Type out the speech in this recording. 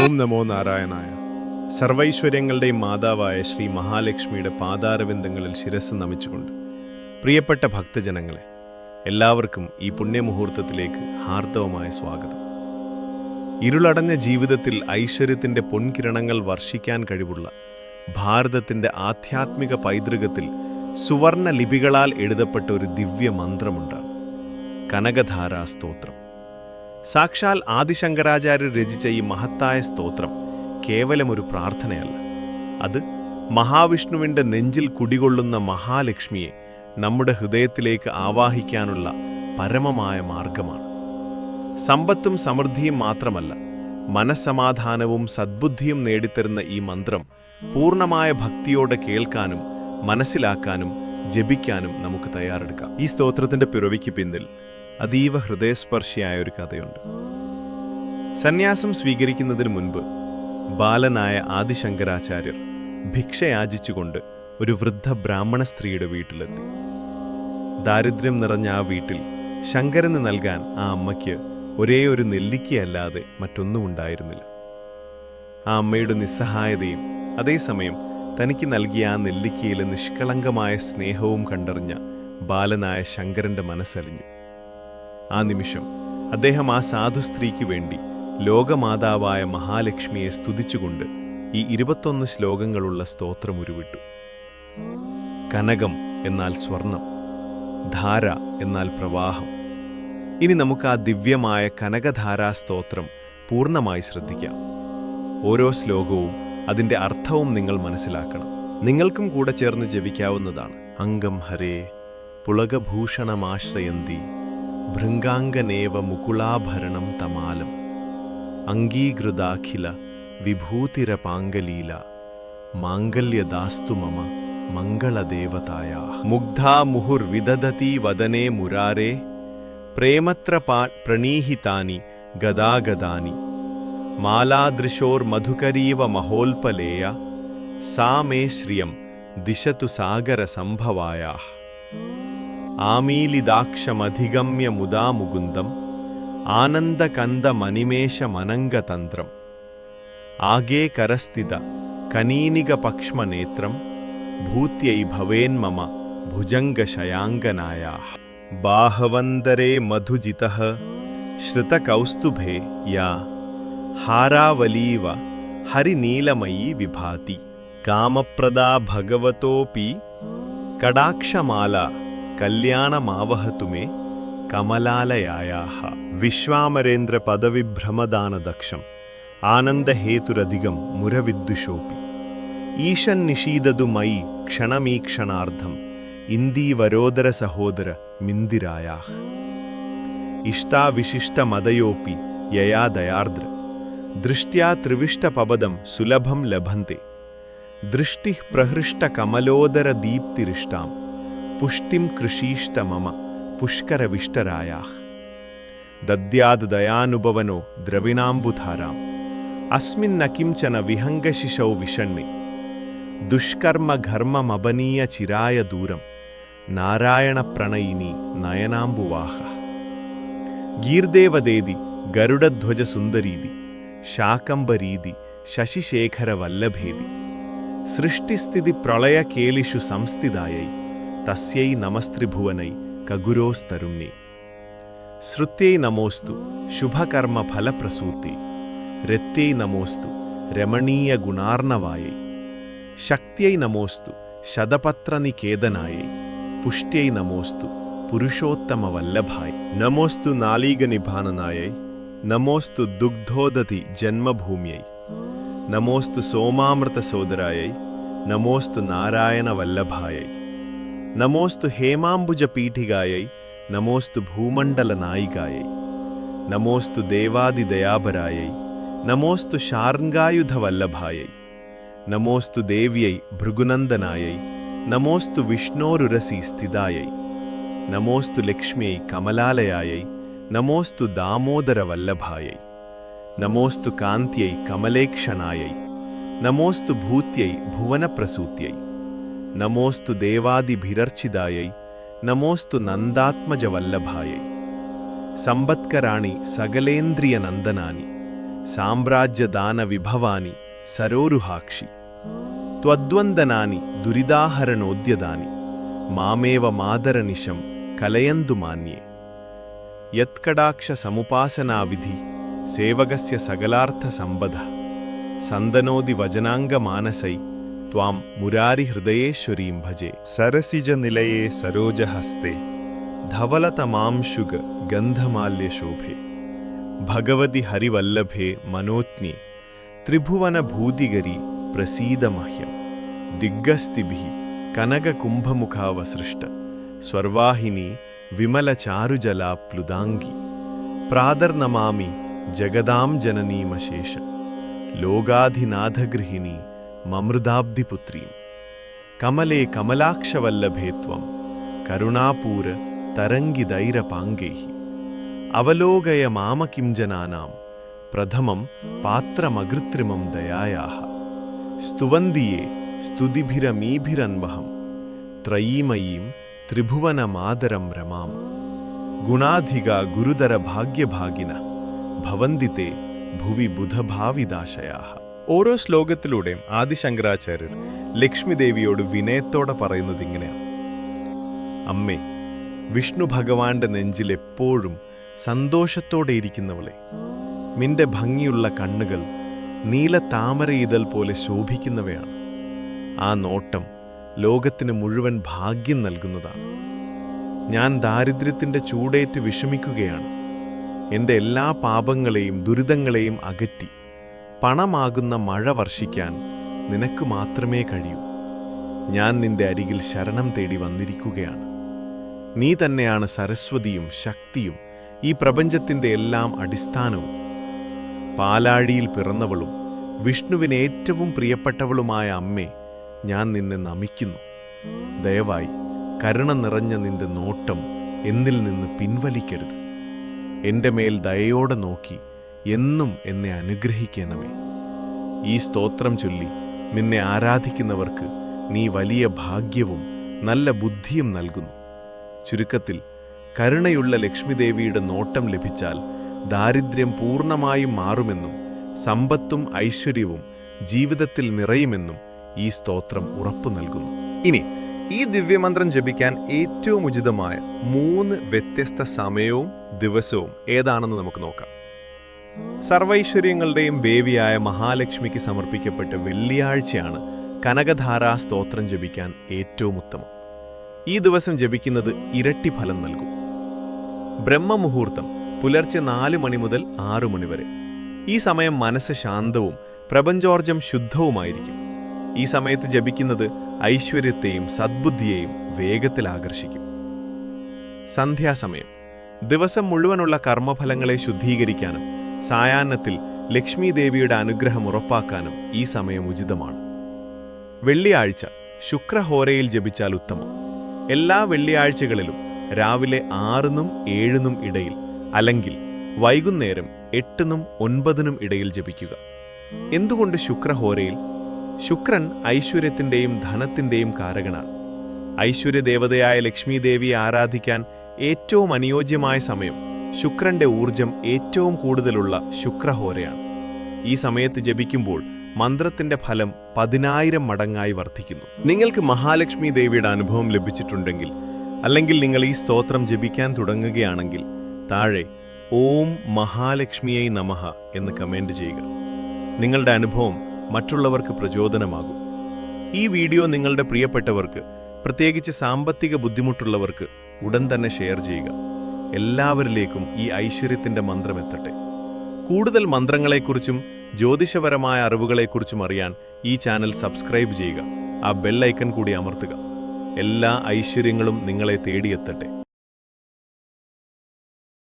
ഓം നമോ നാരായണായ. സർവൈശ്വര്യങ്ങളുടെയും മാതാവായ ശ്രീ മഹാലക്ഷ്മിയുടെ പാതാരവിന്ദങ്ങളിൽ ശിരസ് നമിച്ചുകൊണ്ട് പ്രിയപ്പെട്ട ഭക്തജനങ്ങളെ എല്ലാവർക്കും ഈ പുണ്യമുഹൂർത്തത്തിലേക്ക് ഹാർദവമായ സ്വാഗതം. ഇരുളടഞ്ഞ ജീവിതത്തിൽ ഐശ്വര്യത്തിന്റെ പൊൻകിരണങ്ങൾ വർഷിക്കാൻ കഴിവുള്ള ഭാരതത്തിന്റെ ആധ്യാത്മിക പൈതൃകത്തിൽ സുവർണ ലിപികളാൽ എഴുതപ്പെട്ട ഒരു ദിവ്യ മന്ത്രമുണ്ട്. കനകധാരാ സ്തോത്രം. സാക്ഷാൽ ആദിശങ്കരാചാര്യർ രചിച്ച ഈ മഹത്തായ സ്തോത്രം കേവലം ഒരു പ്രാർത്ഥനയല്ല. അത് മഹാവിഷ്ണുവിന്റെ നെഞ്ചിൽ കുടികൊള്ളുന്ന മഹാലക്ഷ്മിയെ നമ്മുടെ ഹൃദയത്തിലേക്ക് ആവാഹിക്കാനുള്ള പരമമായ മാർഗമാണ്. സമ്പത്തും സമൃദ്ധിയും മാത്രമല്ല മനസ്സമാധാനവും സദ്ബുദ്ധിയും നേടിത്തരുന്ന ഈ മന്ത്രം പൂർണമായ ഭക്തിയോടെ കേൾക്കാനും മനസ്സിലാക്കാനും ജപിക്കാനും നമുക്ക് തയ്യാറെടുക്കാം. ഈ സ്തോത്രത്തിന്റെ പിറവിക്ക് പിന്നിൽ അതീവ ഹൃദയസ്പർശിയായ ഒരു കഥയുണ്ട്. സന്യാസം സ്വീകരിക്കുന്നതിന് മുൻപ് ബാലനായ ആദിശങ്കരാചാര്യർ ഭിക്ഷയാചിച്ചുകൊണ്ട് ഒരു വൃദ്ധ ബ്രാഹ്മണ സ്ത്രീയുടെ വീട്ടിലെത്തി. ദാരിദ്ര്യം നിറഞ്ഞ ആ വീട്ടിൽ ശങ്കരന് നൽകാൻ ആ അമ്മയ്ക്ക് ഒരേ ഒരു നെല്ലിക്കയല്ലാതെ മറ്റൊന്നും ഉണ്ടായിരുന്നില്ല. ആ അമ്മയുടെ നിസ്സഹായതയും അതേസമയം തനിക്ക് നൽകിയ ആ നെല്ലിക്കയിലെ നിഷ്കളങ്കമായ സ്നേഹവും കണ്ടറിഞ്ഞ ബാലനായ ശങ്കരന്റെ മനസ്സലിഞ്ഞു. ആ നിമിഷം അദ്ദേഹം ആ സാധു സ്ത്രീക്ക് വേണ്ടി ലോകമാതാവായ മഹാലക്ഷ്മിയെ സ്തുതിച്ചുകൊണ്ട് ഈ ഇരുപത്തൊന്ന് ശ്ലോകങ്ങളുള്ള സ്തോത്രം ഉരുവിട്ടു. കനകം എന്നാൽ സ്വർണം ധാര എന്നാൽ പ്രവാഹം. ഇനി നമുക്ക് ആ ദിവ്യമായ കനകധാരാ സ്തോത്രം പൂർണമായി ശ്രദ്ധിക്കാം. ഓരോ ശ്ലോകവും അതിന്റെ അർത്ഥവും നിങ്ങൾ മനസ്സിലാക്കണം. നിങ്ങൾക്കും കൂടെ ചേർന്ന് ജപിക്കാവുന്നതാണ്. അംഗം ഹരേ പുളകഭൂഷണമാശ്രയന്തി. భృంగాంగనేవ ముకుళాభరణం తమాలం. అంగీకృదాఖిల విభూతిరపాంగలీల. మాంగల్యదాస్తు మమ మంగళదేవతాయా. ముగ్ధా ముహుర్విదదతి వదనే మురారే. ప్రేమత్ర ప్రణీహితాని గదాగదాని. మాలాదృశోర్మధుకరీవ మహోల్పలేయ. సా మే శ్రియం దిశతు సాగర సంభవాయా. आमीलिदाक्षमधिगम्य मुदा मुकुन्दम् आनन्दकन्दमनिमेषमनङ्गतन्त्रम्। आगे करस्थित आगेकरस्थितकनीनिगपक्ष्मनेत्रं भूत्यै भवेन्मम भुजङ्गशयाङ्गनायाः। बाहवन्दरे मधुजितः श्रुतकौस्तुभे या हारावलीव हरिनीलमयी विभाति। कामप्रदा भगवतोऽपि कडाक्षमाला മേ കമലാലയായാഹ. വിശ്വാമരേന്ദ്ര പദവിഭ്രമദാനദക്ഷം ആനന്ദഹേതുരധികം മുരവിദ്ദുഷോപി ഈശൻ നിഷീദതു മയി ക്ഷണമീക്ഷണാർത്ഥം ഇന്ദീവരോദര സഹോദര മിന്ദിരായാഹ് ഇഷ്ടാവിശിഷ്ടമതയോപി യയാ ദയാർദ്ര ദൃഷ്ട്യാ ത്രിവിഷ്ടപദം സുലഭം ലഭന്തെ. ദൃഷ്ടി പ്രഹൃഷ്ടകമലോദരദീപ്തിരിഷ്ടാം ദീപ്തിരിഷ്ടാം. പുഷ്ടിം കൃഷീഷ്ട മമ പുഷ്കരവിഷ്ടരായാഹ് ദദ്യാദ് ദയാനുഭവനോ ദ്രവിണാംബുധാരാം. അസ്മിന്ന കിംചന വിഹംഗശിശൗ വിഷണ്മി. ദുഷ്കർമ്മഘർമ്മമപനീയ ചിരായ ദൂരം. നാരായണ പ്രണയിനി നയനാംബുവാഹ. ഗീർദേവദേതി ഗരുഡധ്വജസുന്ദരീതി ശാകംബരീതി ശശിശേഖരവല്ലഭേതി സൃഷ്ടിസ്ഥിതി പ്രളയകേലിഷു സംസ്ഥിതായൈ. తస్యై నమస్త్రిభువనై కగురోస్తరుణ్ణి. శృత్యై నమోస్తు శుభకర్మ ఫలప్రసూతి. రెత్యై నమోస్తు రమణీయ గుణార్ణవాయై. శక్త్యై నమోస్తు శతపత్రనికేదనాయ. పుష్ట్యై నమోస్తు పురుషోత్తమ వల్లభాయ్ నమోస్తు నాళీగ నిభాననాయై నమోస్తు దుగ్ధోదతి జన్మభూమ్యై. నమోస్తు సోమామృత సోదరాయై నమోస్తు నారాయణ వల్లభాయై నమోస్తు హేమాంబుజ హేమాంబుజపీఠిగాయై నమోస్తు భూమండల నాయికాయై నమోస్తు దేవాది దయాభరాయై నమోస్తు శార్ంగాయుధ శార్ంగాయుధవల్లభాయై నమోస్తు దేవ్యై భృగునందనాయై నమోస్తు విష్ణోరురసి స్థిదాయై నమోస్తు లక్ష్మ్యై కమలాలయాయై నమోస్తు దామోదర దామోదరవల్లభాయై నమోస్తు కాంత్యై కమలేక్షణాయై నమోస్తు భూత్యై భువన ప్రసూత్యై నమోస్తు దేవాదిభిరర్చిదాయై నమోస్తు నందాత్మజవల్లభాయై. సంబత్కరాణి సగలేంద్రియ నందనాని సామ్రాజ్యదాన విభవాని సరోరుహాక్షి. త్వద్వందనాని దురిదాహరణోద్యదాని మామేవ మాదరనిశం కలయందు మాన్యే. యత్కడాక్ష సముపాసనా విధి సేవగస్య సగలార్థ సంబధ సందనోది వజనాంగ మానసై ത്വാം മുരാരിഹൃദയേശ്വരീം ഭജേ സരസിജനിലയേ സരോജഹസ്തേ ധവലതമാംശുക ഗന്ധമാല്യശോഭേ ഭഗവതി ഹരിവല്ലഭേ മനോജ്ഞി ത്രിഭുവനഭൂതികരി പ്രസീതമഹ്യം ദിഗ്ഗസ്തിഭി കനകകുംഭമുഖാവസൃഷ്ട സ്വർവാഹിനി വിമലചാരുജലാപ്ലുതാംഗി പ്രാതർനമാമി ജഗദാം ജനനീമശേഷ ലോകാധിനാഥഗൃഹിണി മമൃതാബ്ധിപുത്രീം. കമലേ കമലാക്ഷവല്ലഭേത്വം കരുണാപൂര തരംഗിതൈരപാംഗൈः അവലോകയ മാമകിംജനാനാം പ്രഥമം പാത്രമകൃത്രിമം ദയായാः സ്തുവന്തിയേ സ്തുതിഭിരമീഭിരന്വഹം ത്രയീമയീം ത്രിഭുവനമാതരം രമാം. ഗുണാധിക ഗുരുതര ഭാഗ്യഭാഗിന ഭവന്തി തേ ഭുവി ബുധഭാവിദാശയാः ഓരോ ശ്ലോകത്തിലൂടെയും ആദിശങ്കരാചാര്യർ ലക്ഷ്മി ദേവിയോട് വിനയത്തോടെ പറയുന്നത് ഇങ്ങനെയാണ്. അമ്മേ വിഷ്ണു ഭഗവാന്റെ നെഞ്ചിൽ എപ്പോഴും സന്തോഷത്തോടെ ഇരിക്കുന്നവളെ നിന്റെ ഭംഗിയുള്ള കണ്ണുകൾ നീല താമര ഇതൽ പോലെ ശോഭിക്കുന്നവയാണ്. ആ നോട്ടം ലോകത്തിന് മുഴുവൻ ഭാഗ്യം നൽകുന്നതാണ്. ഞാൻ ദാരിദ്ര്യത്തിന്റെ ചൂടേറ്റ് വിഷമിക്കുകയാണ്. എന്റെ എല്ലാ പാപങ്ങളെയും ദുരിതങ്ങളെയും അകറ്റി പണമാകുന്ന മഴ വർഷിക്കാൻ നിനക്ക് മാത്രമേ കഴിയൂ. ഞാൻ നിന്റെ അരികിൽ ശരണം തേടി വന്നിരിക്കുകയാണ്. നീ തന്നെയാണ് സരസ്വതിയും ശക്തിയും ഈ പ്രപഞ്ചത്തിന്റെ എല്ലാം അടിസ്ഥാനവും. പാലാഴിയിൽ പിറന്നവളും വിഷ്ണുവിന് ഏറ്റവും പ്രിയപ്പെട്ടവളുമായ അമ്മേ ഞാൻ നിന്നെ നമിക്കുന്നു. ദയവായി കരുണ നിറഞ്ഞ നിന്റെ നോട്ടം എന്നിൽ നിന്ന് പിൻവലിക്കരുത്. എന്റെ മേൽ ദയയോടെ നോക്കി എന്നും എന്നെ അനുഗ്രഹിക്കണമേ. ഈ സ്തോത്രം ചൊല്ലി നിന്നെ ആരാധിക്കുന്നവർക്ക് നീ വലിയ ഭാഗ്യവും നല്ല ബുദ്ധിയും നൽകുന്നു. ചുരുക്കത്തിൽ കരുണയുള്ള ലക്ഷ്മിദേവിയുടെ നോട്ടം ലഭിച്ചാൽ ദാരിദ്ര്യം പൂർണമായും മാറുമെന്നും സമ്പത്തും ഐശ്വര്യവും ജീവിതത്തിൽ നിറയുമെന്നും ഈ സ്തോത്രം ഉറപ്പു നൽകുന്നു. ഇനി ഈ ദിവ്യമന്ത്രം ജപിക്കാൻ ഏറ്റവും ഉചിതമായ മൂന്ന് വ്യത്യസ്ത സമയവും ദിവസവും ഏതാണെന്ന് നമുക്ക് നോക്കാം. സർവൈശ്വര്യങ്ങളുടെയും ദേവിയായ മഹാലക്ഷ്മിക്ക് സമർപ്പിക്കപ്പെട്ട വെള്ളിയാഴ്ചയാണ് കനകധാരാ സ്തോത്രം ജപിക്കാൻ ഏറ്റവും ഉത്തമം. ഈ ദിവസം ജപിക്കുന്നത് ഇരട്ടി ഫലം നൽകും. ബ്രഹ്മമുഹൂർത്തം പുലർച്ചെ നാല് മണി മുതൽ ആറു മണി വരെ. ഈ സമയം മനസ്സ് ശാന്തവും പ്രപഞ്ചോർജം ശുദ്ധവുമായിരിക്കും. ഈ സമയത്ത് ജപിക്കുന്നത് ഐശ്വര്യത്തെയും സദ്ബുദ്ധിയെയും വേഗത്തിൽ ആകർഷിക്കും. സന്ധ്യാസമയം. ദിവസം മുഴുവനുള്ള കർമ്മഫലങ്ങളെ ശുദ്ധീകരിക്കാനും സായാഹ്നത്തിൽ ലക്ഷ്മി ദേവിയുടെ അനുഗ്രഹം ഉറപ്പാക്കാനും ഈ സമയം ഉചിതമാണ്. വെള്ളിയാഴ്ച ശുക്രഹോരയിൽ ജപിച്ചാൽ ഉത്തമം. എല്ലാ വെള്ളിയാഴ്ചകളിലും രാവിലെ ആറിനും ഏഴിനും ഇടയിൽ അല്ലെങ്കിൽ വൈകുന്നേരം എട്ടിനും ഒൻപതിനും ഇടയിൽ ജപിക്കുക. എന്തുകൊണ്ട് ശുക്രഹോരയിൽ? ശുക്രൻ ഐശ്വര്യത്തിന്റെയും ധനത്തിന്റെയും കാരകനാണ്. ഐശ്വര്യദേവതയായ ലക്ഷ്മി ദേവിയെ ആരാധിക്കാൻ ഏറ്റവും അനുയോജ്യമായ സമയം ശുക്രന്റെ ഊർജം ഏറ്റവും കൂടുതലുള്ള ശുക്രഹോരയാണ്. ഈ സമയത്ത് ജപിക്കുമ്പോൾ മന്ത്രത്തിന്റെ ഫലം പതിനായിരം മടങ്ങായി വർദ്ധിക്കുന്നു. നിങ്ങൾക്ക് മഹാലക്ഷ്മി ദേവിയുടെ അനുഭവം ലഭിച്ചിട്ടുണ്ടെങ്കിൽ അല്ലെങ്കിൽ നിങ്ങൾ ഈ സ്തോത്രം ജപിക്കാൻ തുടങ്ങുകയാണെങ്കിൽ താഴെ ഓം മഹാലക്ഷ്മിയെ നമഹ എന്ന് കമന്റ് ചെയ്യുക. നിങ്ങളുടെ അനുഭവം മറ്റുള്ളവർക്ക് പ്രചോദനമാകും. ഈ വീഡിയോ നിങ്ങളുടെ പ്രിയപ്പെട്ടവർക്ക് പ്രത്യേകിച്ച് സാമ്പത്തിക ബുദ്ധിമുട്ടുള്ളവർക്ക് ഉടൻ തന്നെ ഷെയർ ചെയ്യുക. എല്ലാവരിലേക്കും ഈ ഐശ്വര്യത്തിന്റെ മന്ത്രം എത്തട്ടെ. കൂടുതൽ മന്ത്രങ്ങളെക്കുറിച്ചും ജ്യോതിഷപരമായ അറിവുകളെക്കുറിച്ചും അറിയാൻ ഈ ചാനൽ സബ്സ്ക്രൈബ് ചെയ്യുക. ആ ബെൽ ഐക്കൺ കൂടി അമർത്തുക. എല്ലാ ഐശ്വര്യങ്ങളും നിങ്ങളെ തേടിയെത്തട്ടെ.